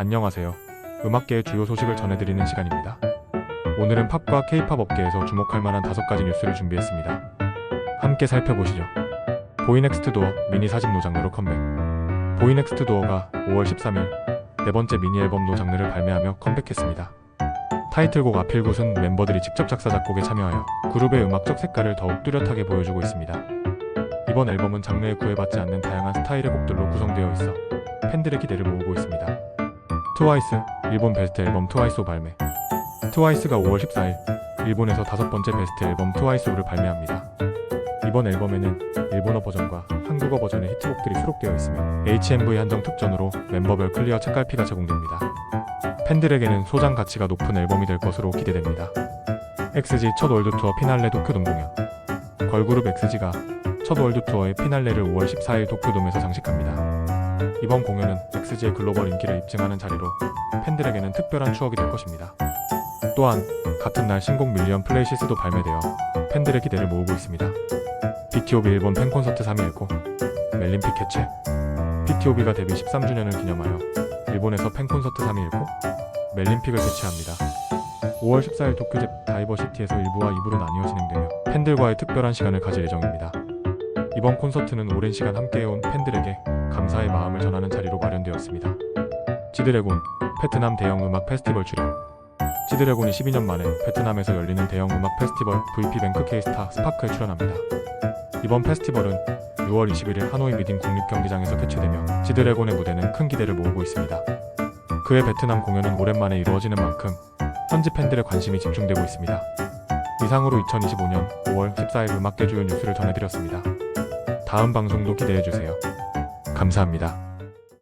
안녕하세요. 음악계의 주요 소식을 전해드리는 시간입니다. 오늘은 팝과 케이팝 업계에서 주목할 만한 다섯 가지 뉴스를 준비했습니다. 함께 살펴보시죠. 보이넥스트 도어 미니 4집 노 장르로 컴백. 보이넥스트 도어가 5월 13일 네 번째 미니 앨범 노 장르를 발매하며 컴백했습니다. 타이틀곡 아필굿은 멤버들이 직접 작사 작곡에 참여하여 그룹의 음악적 색깔을 더욱 뚜렷하게 보여주고 있습니다. 이번 앨범은 장르에 구애받지 않는 다양한 스타일의 곡들로 구성되어 있어 팬들의 기대를 모으고 있습니다. 트와이스 일본 베스트 앨범 트와이스 발매 트와이스가 5월 14일 일본에서 다섯 번째 베스트 앨범 트와이스를 발매합니다. 이번 앨범에는 일본어 버전과 한국어 버전의 히트곡들이 수록되어 있으며 HMV 한정 특전으로 멤버별 클리어 책갈피가 제공됩니다. 팬들에게는 소장 가치가 높은 앨범이 될 것으로 기대됩니다. XG 첫 월드 투어 피날레 도쿄돔 공연 걸그룹 XG가 첫 월드 투어의 피날레를 5월 14일 도쿄돔에서 장식합니다. 이번 공연은 XG의 글로벌 인기를 입증하는 자리로 팬들에게는 특별한 추억이 될 것입니다. 또한 같은 날 신곡 밀리언 플레이 시스도 발매되어 팬들의 기대를 모으고 있습니다. BTOB 일본 팬 콘서트 3.19 멜린픽 개최 BTOB가 데뷔 13주년을 기념하여 일본에서 팬 콘서트 3.19 멜린픽을 개최합니다. 5월 14일 도쿄 제 다이버시티에서 1부와 2부로 나뉘어 진행되며 팬들과의 특별한 시간을 가질 예정입니다. 이번 콘서트는 오랜 시간 함께해온 팬들에게 감사의 마음을 전하는 자리로 마련되었습니다. 지드래곤 베트남 대형 음악 페스티벌 출연 지드래곤이 12년 만에 베트남에서 열리는 대형 음악 페스티벌 VP뱅크 K스타 스파크에 출연합니다. 이번 페스티벌은 6월 21일 하노이 미딩 국립경기장에서 개최되며 지드래곤의 무대는 큰 기대를 모으고 있습니다. 그의 베트남 공연은 오랜만에 이루어지는 만큼 현지 팬들의 관심이 집중되고 있습니다. 이상으로 2025년 5월 14일 음악계 주요 뉴스를 전해드렸습니다. 다음 방송도 기대해 주세요. 감사합니다.